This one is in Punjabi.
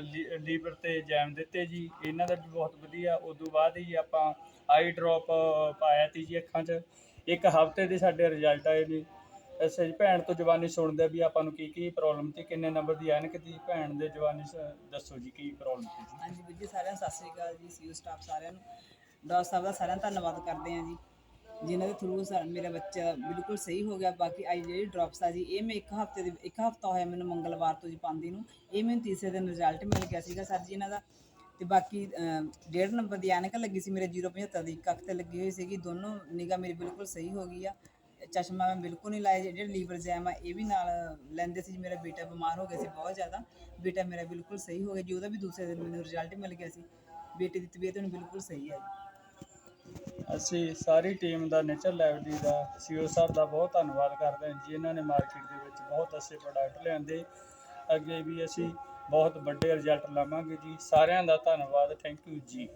ਲੀ- ਲੀਵਰ ਤੇ ਜੈਮ ਦਿੱਤੇ ਜੀ। ਇਹਨਾਂ ਦਾ ਵੀ ਬਹੁਤ ਵਧੀਆ। ਉਦੋਂ ਬਾਅਦ ਹੀ ਆਪਾਂ ਆਈ ਡ੍ਰੌਪ ਪਾਇਆ ਤੀ ਜੀ ਅੱਖਾਂ 'ਚ। ਇੱਕ ਹਫ਼ਤੇ ਦੇ ਸਾਡੇ ਰਿਜ਼ਲਟ ਆਏ ਨੇ ਅੱਛਾ ਜੀ, ਭੈਣ ਤੋਂ ਜਵਾਨੀ ਸੁਣਦੇ ਵੀ ਆਪਾਂ ਨੂੰ ਕੀ ਕੀ ਪ੍ਰੋਬਲਮ ਸੀ, ਕਿੰਨੇ ਨੰਬਰ ਦੀ ਐਨਕ ਦੀ? ਭੈਣ ਦੇ ਜਵਾਨੀ ਦੱਸੋ ਜੀ, ਕੀ ਪ੍ਰੋਬਲਮ ਸੀ ਹਾਂਜੀ ਵੀਰ ਜੀ, ਸਾਰਿਆਂ ਸਤਿ ਸ੍ਰੀ ਅਕਾਲ ਜੀ ਸੀਓ ਸਟਾਫ ਸਾਰਿਆਂ ਨੂੰ। ਡਾਕਟਰ ਸਾਹਿਬ ਦਾ ਸਾਰਿਆਂ ਦਾ ਧੰਨਵਾਦ ਕਰਦੇ ਹਾਂ ਜੀ। ਜਿਨ੍ਹਾਂ ਦੇ ਥਰੂ ਮੇਰਾ ਬੱਚਾ ਬਿਲਕੁਲ ਸਹੀ ਹੋ ਗਿਆ। ਬਾਕੀ ਆਈ ਜਿਹੜੀ ਡ੍ਰੌਪਸ ਆ ਜੀ, ਇਹ ਮੈਂ ਇੱਕ ਹਫ਼ਤੇ ਦੇ, ਇੱਕ ਹਫਤਾ ਹੋਇਆ ਮੈਨੂੰ ਮੰਗਲਵਾਰ ਤੋਂ ਜੀ ਪਾਉਂਦੀ ਨੂੰ। ਇਹ ਮੈਨੂੰ ਤੀਸਰੇ ਦਿਨ ਰਿਜ਼ਲਟ ਮਿਲ ਗਿਆ ਸੀਗਾ ਸਰ ਜੀ ਇਹਨਾਂ ਦਾ। ਤੇ ਬਾਕੀ ਡੇਢ ਨੰਬਰ ਦੀ ਐਨਕ ਲੱਗੀ ਸੀ ਮੇਰੇ 075 ਦੀ, ਇੱਕ ਅੱਖ ਤੇ ਲੱਗੀ ਹੋਈ ਸੀਗੀ। ਦੋਨੋਂ ਨਿਗਾ ਮੇਰੀ ਬਿਲਕੁਲ ਸਹੀ ਹੋ ਗਈ ਆ। ਚਸ਼ਮਾ ਮੈਂ ਬਿਲਕੁਲ ਨਹੀਂ ਲਾਇਆ, ਜਿਹੜੇ ਲੀਵਰ ਜੈਮ ਆ, ਇਹ ਵੀ ਨਾਲ ਲੈਂਦੇ ਸੀ ਜੀ। ਮੇਰਾ ਬੇਟਾ ਬਿਮਾਰ ਹੋ ਗਿਆ ਸੀ ਬਹੁਤ ਜ਼ਿਆਦਾ। ਬੇਟਾ ਮੇਰਾ ਬਿਲਕੁਲ ਸਹੀ ਹੋ ਗਿਆ। ਜੀ ਉਹਦਾ ਵੀ ਦੂਸਰੇ ਦਿਨ ਮੈਨੂੰ ਰਿਜ਼ਲਟ ਮਿਲ ਗਿਆ ਸੀ, ਬੇਟੇ ਦੀ ਤਬੀਅਤ ਹੁਣ ਬਿਲਕੁਲ ਸਹੀ ਹੈ ਜੀ। ਅਸੀਂ ਸਾਰੀ ਟੀਮ ਦਾ ਨੇਚਰ ਲਾਇਬਰੇਰੀ ਦਾ ਸੀਓ ਸਾਹਿਬ ਦਾ ਬਹੁਤ ਧੰਨਵਾਦ ਕਰਦੇ ਹਾਂ ਜੀ, ਇਹਨਾਂ ਨੇ ਮਾਰਕੀਟ ਦੇ ਵਿੱਚ ਬਹੁਤ ਅੱਛੇ ਪ੍ਰੋਡਕਟ ਲਿਆਂਦੇ। ਅੱਗੇ ਵੀ ਅਸੀਂ ਬਹੁਤ ਵੱਡੇ ਰਿਜ਼ਲਟ ਲਾਵਾਂਗੇ ਜੀ। ਸਾਰਿਆਂ ਦਾ ਧੰਨਵਾਦ ਥੈਂਕ ਯੂ ਜੀ।